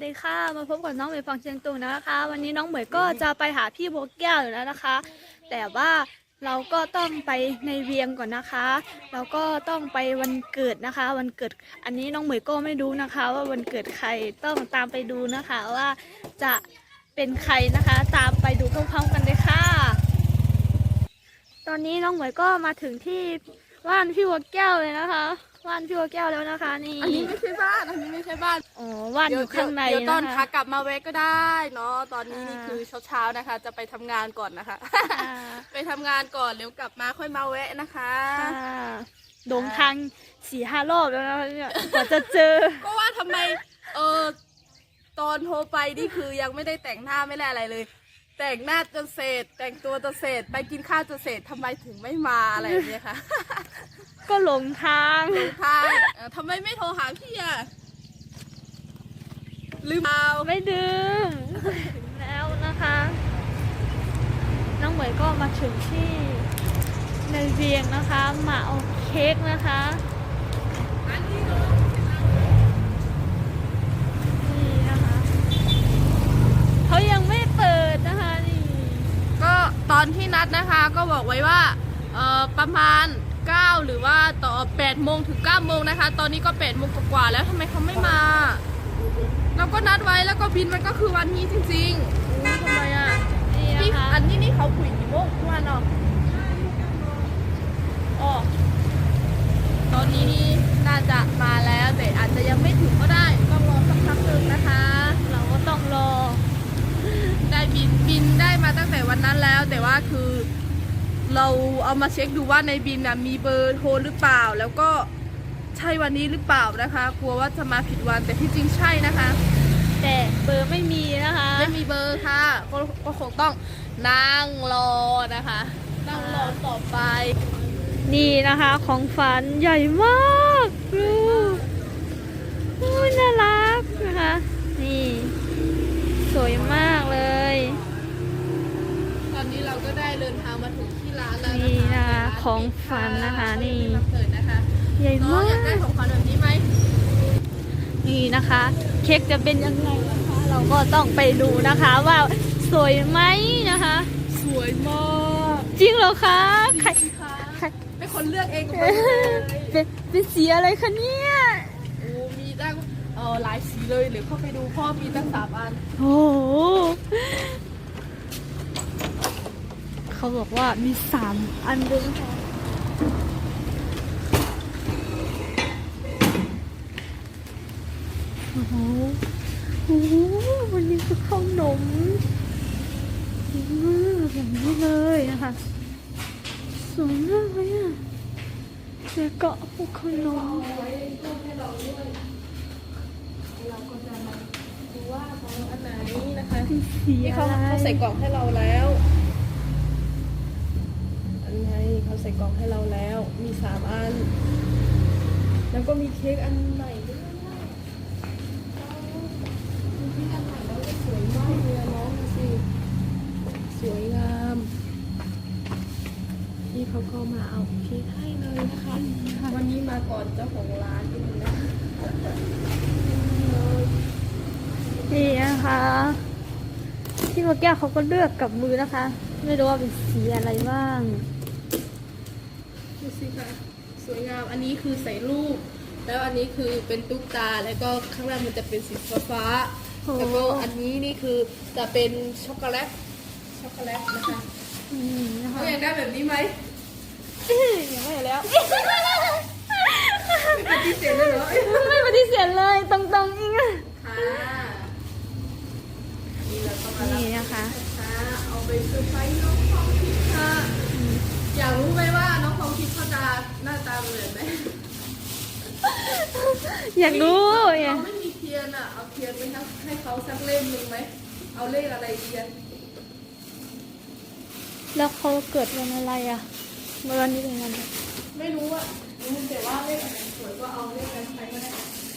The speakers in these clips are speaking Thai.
สดีค่ะ มาพบกับน้องเหมยฟังเชียงตุงนะคะ วันนี้น้องเหมยก็จะไปหาพี่โบแก้วอยู่แล้วนะคะ แต่ว่าเราก็ต้องไปในเวียงก่อนนะคะแล้วก็ต้องไปวันเกิดนะคะ วันเกิดอันนี้น้องเหมยก็ไม่รู้นะคะ ว่าวันเกิดใครต้องตามไปดูนะคะว่าจะเป็นใครนะคะ ตามไปดูพร้อมๆกันเลยค่ะ ตอนนี้น้องเหมยก็มาถึงที่บ้านพี่โบแก้วเลยนะคะ บ้านพี่โบวแก้วแล้วนะคะ นี่อันนี้ไม่ใช่บ้านอันนี้ไม่ใช่บ้านอ๋อบ้านอยู่ข้างในเดี๋ยวตอนนะขาคะกลับมาแวะก็ได้เนาะตอนนี้นี่อ่า คือเช้าๆนะคะ จะไปทำงานก่อนนะคะอ่าไปทำงานก่อนเดี๋ยวกลับมาค่อยมาแวะนะคะ ค่ะโด่งทางสี่ห้ารอบแล้วนะคะเนี่ยกว่าจะเจอ ก็ว่าทำไมเออตอนโทรไปนี่คือยังไม่ได้แต่งหน้าไม่ได้อะไรเลย แต่งหน้าจนเสร็จ แต่งตัวจนเสร็จ ไปกินข้าวจนเสร็จทำไมถึงไม่มาอะไรอย่างเงี้ยค่ะ ก็หลงทาง หลงทางเอ่อทำไมไม่โทรหาพี่อะลืมเอาไม่ดื่มถึงแล้วนะคะ น้องเหมยก็มาถึงที่ในเวียงนะคะ มาเอาเค้กนะคะนี่นะคะเขายังไม่เปิดนะคะนี่ ก็ต อนที่นัดนะคะก็บอกไว้ว่าเอ่อประมาณ 9 หรือว่าต่อ8โมงถึง9โมงนะคะ ตอนนี้ก็8โมงกว่าๆแล้วทำไมเขาไม่มา เราก็นัดไว้แล้วก็บินมันก็คือวันนี้จริงๆอู้ทำไมอะนี่พี่นะคะอันนี้นี่เขาคุยกี่โมงทุกวันเนาะอ๋อตอนนี้นี่น่าจะมาแล้วแต่อาจจะยังไม่ถึงก็ได้ต้องรอสักพักหนึ่งนะคะ เราก็ต้องรอ ได้บินบินได้มาตั้งแต่ วันนั้นแล้ว แต่ว่าคือเราเอามาเช็คดูว่าในบินนะมีเบอร์โทรหรือเปล่า แล้วก็ใช่วันนี้หรือเปล่านะคะ กลัวว่าจะมาผิดวันแต่ที่จริงใช่นะคะ แต่เบอร์ไม่มีนะคะไม่มีเบอร์ค่ะก็ก็คงต้องนั่งรอนะคะ นั่งรอต่อไป นี่นะคะของฝันใหญ่มากดูโอ้ยน่ารักนะคะ นี่ สวยมากเลย ตอนนี้เราก็ได้เดิ นทางมาถึงที่ร้านแล้วนี่นะคะนะคะของฝันนะคะนี่ร้าเปิดนะคะใหญ่น้องมาอยากได้ก ของขวัญแบบนี้ไหมนี่นะคะ เค้กจะเป็นยังไงนะคะ เราก็ต้องไปดูนะคะว่าสวยไหมนะคะ สวยมากจริงเหรอคะใครจริงๆค่ะใครเป็นคนเลือกเองกับมือเลยเป็นเป็นสีอะไรคะเนี่ยโอ้มีตั้งเออหลายสีเลยหรือเข้าไปดูพ่อมีตั้งสามอันโอ้โห เขาบอกว่ามีสามอันด้วยนะคะโอ้โหโอ้โหวันนี้คือข้าวนมสวยมากแบบนี้เลยนะคะสวยมากเลยอะแล้วก็พวกขนมดูว่าของอันไหนนะคะเป็นสีนี่อะเขาไรเขาใส่กล่องให้เราแล้วอั นไงเขาใส่กล่องให้เราแล้ว มีสามอัน แล้วก็มีเค้กอันใหม่ด้วยมีเค้กอันใหม่แล้วก็สวยมากเลยอะน้องดูสิสวยงามนี่เขาก็มาเอาเค้กให้เลยนะคะวันนี้มาก่อนเจ้าของร้านด้วยนะนี่นะคะที่พ่อแก้วเขาก็เลือกกับมือนะคะ ไม่รู้ว่าเป็นสีอะไรบ้างดู สิค่ะสวยงามอันนี้คือใส่รูป แล้วอันนี้คือเป็นตุ๊กตาแล้วก็ข้างล่างมันจะเป็นสีฟ้าๆโอ้แล้วก็อันนี้นี่คือจะเป็นช็อกโกแลตช็อกโกแลตนะคะอืมนะคะเขาอยากได้แบบนี้ไหมยังไม่แล้วไม่ปฏิเสธเลยเหรอไม่ปฏิเสธเลยตรงๆอิงอะค่ะนี่เราก็มารับนี่นะคะค่ะเอาไปเซอร์ไพรส์น้องทองทิพย์ค่ะ อยากรู้ไหมว่าน้องทองทิพย์เขาจะหน้าตาเหมือนไหม อยากรู้อยาเรากไม่มีเทียนอะ เอาเทียนไปให้ให้เขาสักเล่มหนึ่งไหม เอาเลขอะไรเทียน แล้วเขาเกิดวันอะไรอะวันนี้เป็นวันอะไรไม่รู้อะรู้แต่ว่าเลขอะไรสวยก็เอาเลขนั้นไปก็ได้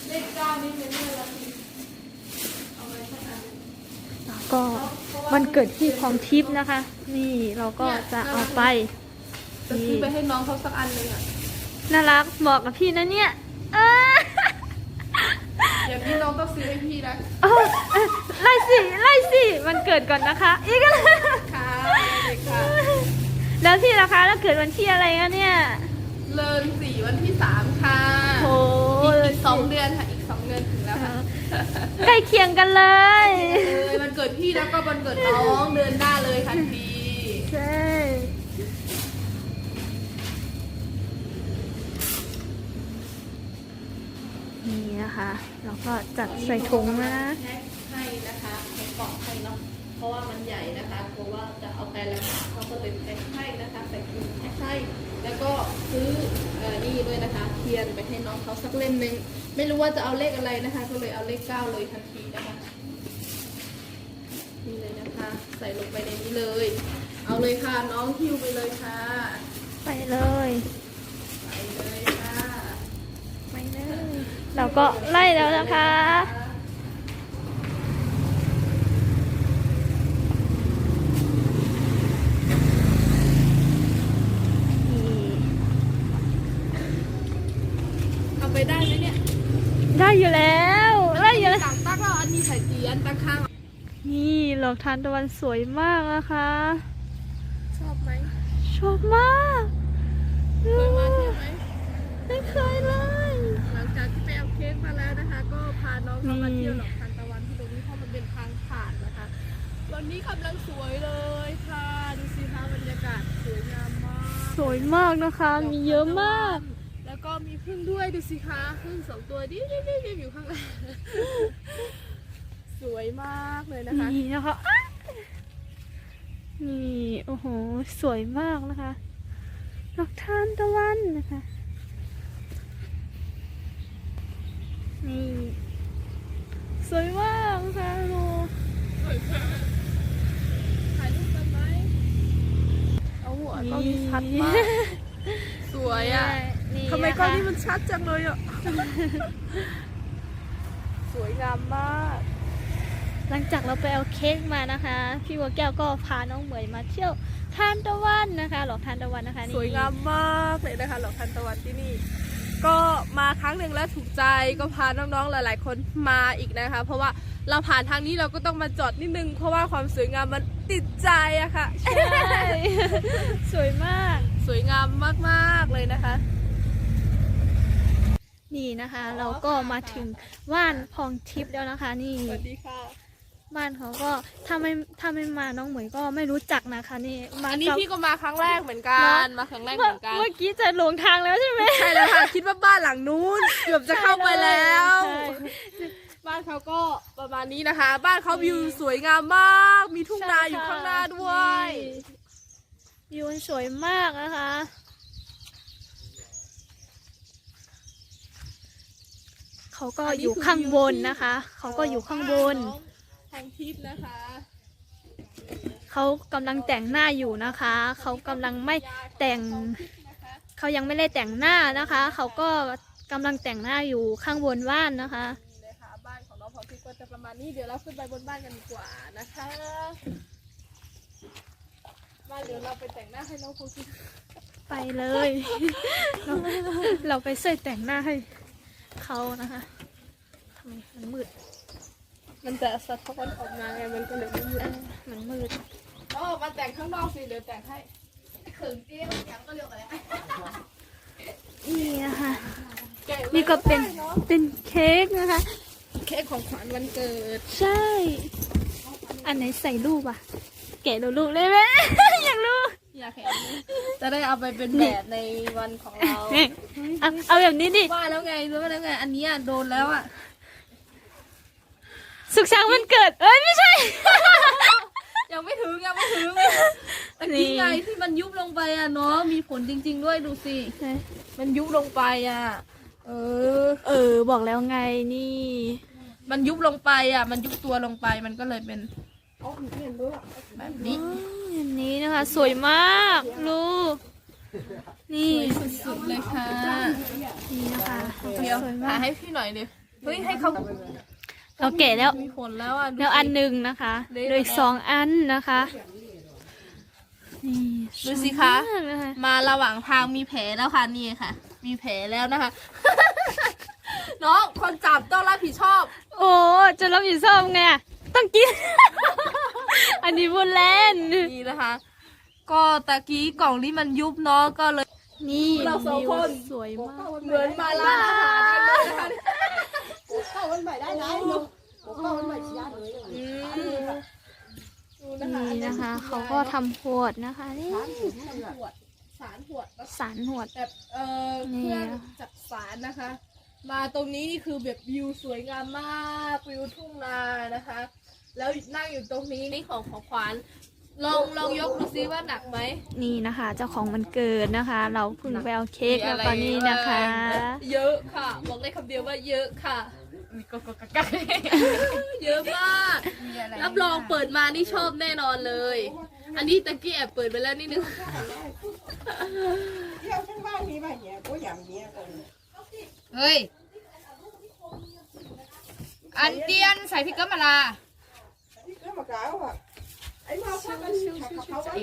เลขเก้านี่เป็นเลขอะไรเอาไปสักอัน แล้วก็วันเกิดที่ของทิพย์นะคะ นี่เราก็จะเอาไป จะซื้อไปให้น้องเขาสักอันเลยอะ น่ารักบอกกับพี่นะเนี่ย เอออย่าง นี้น้องต้องซื้อให้พี่นะเออวันเกิดก่อนนะคะ อีกแล้วค่ะเลยค่ะ แล้วพี่ล่ะคะแล้วเกิดวันที่อะไรคะเนี่ยเลินสี่วันที่สามค่ะโอ้อีกสองเดือนค่ะ อีกสองเดือนถึงแล้วค่ะใกล้เคียงกันเลย เลยวันเกิดพี่แล้วก็วันเกิดน้องเดือนหน้าเลยค่ะพี่ใช่ นี่นะคะ เราก็จัดใส่ถุงนะแพ็คให้นะคะในกล่องให้เนาะเพราะว่ามันใหญ่นะคะกลัวว่าจะเอาไปแล้วเขาก็เลยแพ็คให้นะคะใส่ถุงแพ็คให้แล้วก็ซื้อเอ่อนี่ด้วยนะคะเทียนไปให้น้องเขาสักเล่มหนึ่งไม่รู้ว่าจะเอาเลขอะไรนะคะ ก็เลยเอาเลขเก้าเลยทันทีนะคะนี่เลยนะคะ ใส่ลงไปในนี้เลย เอาเลยค่ะน้องคิวไปเลยค่ะ ไปเลย ไปเลยค่ะ ไปเลย เราก็ไล่แล้วนะคะนี่เอาไปได้ไหมเนี่ย ได้อยู่แล้วไล่อยู่แล้ว ต่างตั้งเราอันนี้ใส่จีอันตั้งข้าง นี่ดอกทานตะวันสวยมากนะคะ ชอบไหมชอบมากเคยมาเที่ยวไหมไม่เคยเลยาน้องเขามานี่เที่ยวหนองทานตะวันที่ตรงนี้เพราะมันเป็นทางผ่านนะคะ วันนี้กำลังสวยเลยค่ะดูสิคะบรรยากาศสวยงามมากสวยมากนะคะ มีเยอะมาก แล้วก็มีพึ่งด้วยดูสิคะพึ่งสองตัวดิดิดิดิอยู่ข้างหลังสวยมากเลยนะคะนี่นะคะอะนี่โอ้โห สวยมากนะคะดอกทานตะวันนะคะ นี่ ส วยมากค่ะโลถ่ายรูปกันไหมเอาหัวกล้องนี้ชัดมากสวยอะนี่ทำไมนะคะกล้องนี้มันชัดจังเลยอะ สวยงามมาก หลังจากเราไปเอาเค้กมานะคะ พี่บัวแก้วก็พาน้องเหมยมาเที่ยวทานตะวันนะคะ หลอกทานตะวันนะคะนี่สวยงามมากเลยนะคะ หลอกทันตะวันที่นี่ ก็มาครั้งหนึ่งแล้วถูกใจก็พาน้องๆหลาย ๆ คนมาอีกนะคะ เพราะว่าเราผ่านทางนี้เราก็ต้องมาจอดนิดนึง เพราะว่าความสวยงามมันติดใจอะค่ะ ใช่ สวยมาก สวยงามมากๆเลยนะคะ นี่นะคะ เราก็มาถึงว่านพองทิพย์แล้วนะคะ นี่ สวัสดีค่ะ บ้านเขาก็ถ้าไม่ถ้าไม่มาน้องเหมยก็ไม่รู้จักนะคะนี่มาอันนี้กับ พี่ก็มาครั้งแรกเหมือนกัน มาครั้งแรกเหเมื่อมือนกันเมื่อกี้จะหลงทางแล้วใช่ไหมใช่แล้วค่ะคิดว่าบ้านหลังนู้นเกือบจะเข้าไปแล้วใช่บ้านเขาก็ประมาณนี้นะคะ บ้านเขาวิวสวยงามมาก มีทุ่งนาอยู่ข้างหน้าด้วยวิวมันสวยมากนะคะ เขาก็อยู่ข้างบนนะคะ เขาก็อยู่ข้างบนทาง ทิพย์นะคะ เขากำลังแต่งหน้าอยู่นะคะ เขากำลังไม่แต่ง เขายังไม่ได้แต่งหน้านะคะ เขาก็กำลังแต่งหน้าอยู่ข้างบนบ้านนะคะ นี่เลยค่ะบ้านของน้องพอทิพย์ก็จะประมาณนี้เดี๋ยวเราขึ้นไปบนบ้านกันดีกว่านะคะมาเดี๋ยวเราไปแต่งหน้าให้น้องพอทิพย์ไปเลย เราเราไปช่วยแต่งหน้าให้เขานะคะทำไมมันมืด มันจะสะท้อนออกมาไงมันก็เลยไม่มืดเออมันมืดน้องออกมาแต่งข้างนอกสิเดี๋ยวแต่งให้เขินเตี้ยยังก็เรียกอะไรนี่นะคะแกะเลยนี่ก็เป็นได้อะเป็นเค้กนะคะ เค้กของขวัญวันเกิด ใช่ อันไหนใส่รูปอะ แกะดูรูปเลยไหมอยากรู้อยากเห็นจะได้เอาไปเป็นแบบในวันของเรานี่เอาเอาแบบนี้ดิว่าแล้วไงรู้แล้วไง อันเนี้ยโดนแล้วอะ สุขสันต์วันเกิด เอ้ยไม่ใช่ ยังไม่ถึงยังไม่ถึงตะกี้ไงที่มันยุบลงไปอะเนาะมีผลจริง ๆ ด้วยดูสิ มันยุบลงไปอะ เออ เออ บอกแล้วไงนี่ มันยุบลงไปอะ มันยุบตัวลงไปมันก็เลยเป็นแบบนี้อันนี้นะคะ สวยมากลูกนี่สุดเลยค่ะ นี่นะคะแล้วก็เดี๋ยวสวยมาหากให้พี่หน่อยดิเฮ้ยให้เขา เราแกะแล้ว มีผลแล้วอะดูแล้วสิอันหนึ่งนะคะเละโดยสองอันนะคะนี่ดูสิคะ สวยมากนะคะมาระหว่างทางมีแผลแล้วค่ะนี่ค่ะ มีแผลแล้วนะคะ น้องคนจับต้องรับผิดชอบ โอ้จะรับผิดชอบไงอะต้องกิน อันนี้พูดเล่น นี่นะคะ ก็ตะกี้กล่องนี้มันยุบเนาะก็เลย นี่เราสองคน วิวสวยมาก เหมือนมาร้านอาหารกันเลยนะคะ เข้าวันใหม่ได้ไหมลูกเข้าวันใหม่ชี้เลยอืมดูนะคะนี่นะคะเขาก็ทำหวดนะคะนี่หวดสารหวดสารหวดแบบเออนี่เครื่องจักสารนะคะ มาตรงนี้นี่คือแบบวิวสวยงามมากวิวทุ่งนานะคะ แล้วนั่งอยู่ตรงนี้นี่ของของขวัญลองลองยกดูซิว่าหนักไหมนี่นะคะ เจ้าของมันเกิดนะคะ เราเพิ่งไปเอาเค้กแล้วตอนนี้นะคะ เยอะค่ะ บอกได้คำเดียวว่าเยอะค่ะ มีกกกกักเยอะมาก มีอะไรรับรองเปิดมานี่ชอบแน่นอนเลย อันนี้ตะกี้แอบเปิดไปแล้วนิดนึง เที่ยวทั้งบ้านมีบ้านเนี่ยก็อย่างเนี้ยกันเฮ้ย อันเตียนใส่พริกเกลือมาลาที่ก็มากล่าวอะไอ้มาพักกันขับเขาไว้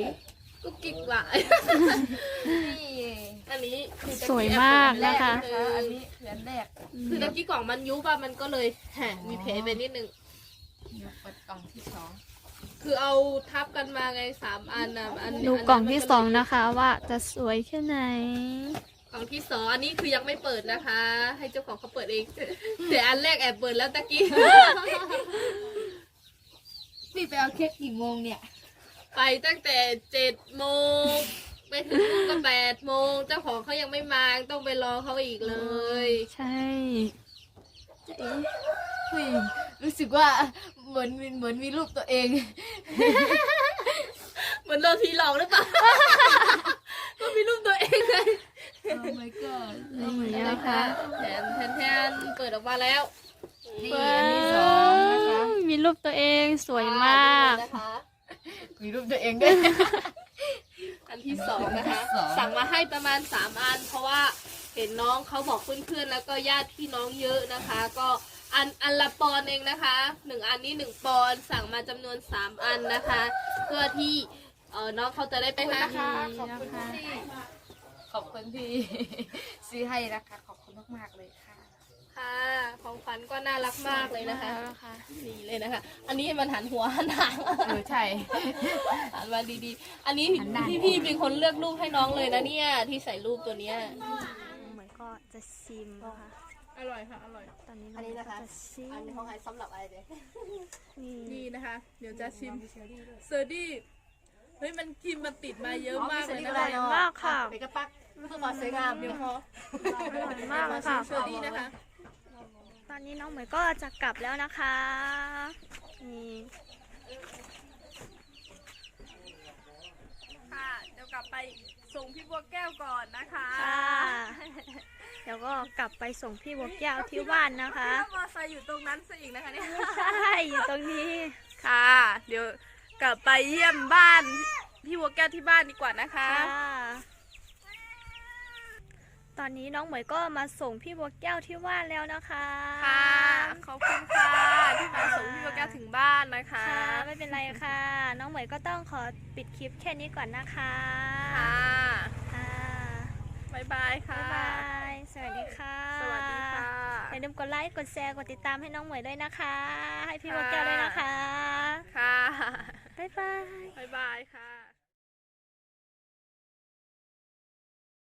กุ๊กกิ๊กหลายนี่อันนี้คือตะสวยแอบมากเปิดนะคะแรนะคะกอันเลยนี้เหรียญแรกคือตะกี้กล่องมันยุบอะมันก็เลยแหมมีเพไปนิดนึงยกเปิดกล่องที่สองคือเอาทับกันมาไงสามอันนะอันดูกล่องที่สองนะคะว่าจะสวยแค่ไหน กล่องที่สองอันนี้คือยังไม่เปิดนะคะ ให้เจ้าของเขาเปิดเอง แต่อันแรกแอบเปิดแล้วตะกี้ พี่ไปเอาเค้กกี่โมงเนี่ย ไปตั้งแต่เจ็ดโมงไปถึงก็แปดโมงเจ้าของเขายังไม่มาต้องไปรอเขาอีกเลย ใช่เฮ้ยรู้สึกว่าเหมือนมีเหมือนมีรูปตัวเอง เหมือนโดนผีหลอกหรือเปล่า ก็มีรูปตัวเองเลย Oh my god นี่นะคะแทนแทนแทนเปิดออกมาแล้วนี่อันที่สองนะคะมีรูปตัวเองสวยมาก นะคะ มีรูปตัวเองด้วย อันที่สองนะคะ อันที่สอง สั่งมาให้ประมาณสามอัน เพราะว่าเห็นน้องเขาบอกเพื่อนๆแล้วก็ญาติพี่น้องเยอะนะคะ ก็อันอันละปอนด์เองนะคะหนึ่งอันนี้หนึ่งปอนด์สั่งมาจำนวนสามอันนะคะ เพื่อที่เออน้องเขาจะได้ไปหานะคะขอบคุณที่ขอบคุณที่ซื้อให้นะคะ ขอบคุณมากๆเลยค่ะ ค่ะ ของขวัญก็น่ารักมากเลยนะคะแล้วนะคะนี่เลยนะคะ อันนี้มันหันหัวหันหางเออใช่หันมาดีๆ อันนี้หันหน้าพี่พี่เป็นคนเลือกรูปให้น้องเลยนะเนี่ย ที่ใส่รูปตัวเนี้ยเหมือนก็จะชิมนะคะอร่อยค่ะอร่อย ตอนนี้อันนี้นะคะเราก็จชิมอันนี้ของใครสำหรับอะไรเด็นี่นี่นะคะ เดี๋ยวจะชิมเซอร์ดี้เฮ้ยมันครีมมันติดมาเยอะมากเลยนะอร่อยมากค่ะเด็กกระปักเพื่อความสวยงามเดี๋ยวพออร่อยมากเลยค่ะเซอร์ดี้นะคะต อนนี้น้องเหมยก็จะกลับแล้วนะคะนี่ค่ะเดี๋ยวกลับไปส่งพี่บัวแก้วก่อนนะคะค่ะเดี๋ยวก็กลับไปส่งพี่บัวแก้วที่บ้านนะคะแล้วมอไซค์อยู่ตรงนั้นซะอีกนะคะเนี่ยใช่อยู่ตรงนี้ค่ะ เดี๋ยวกลับไปเยี่ยมบ้านพี่บัวแก้วที่บ้านดีกว่านะคะค่ะ ตอนนี้น้องเหมยก็มาส่งพี่บัวแก้วที่บ้านแล้วนะคะค่ะขอบคุณค่ะที่มาส่งพี่บัวแก้วถึงบ้านนะคะค่ะไม่เป็นไรค่ะ น้องเหมยก็ต้องขอปิดคลิปแค่นี้ก่อนนะคะค่ะค่ะบ๊ายบายค่ะบ๊ายบายสวัสดีค่ะสวัสดีค่ะอย่าลืมกดไลค์กดแชร์กดติดตามให้น้องเหมยด้วยนะคะ ให้พี่บัวแก้วด้วยนะคะค่ะบ๊ายบายบ๊ายบายค่ะ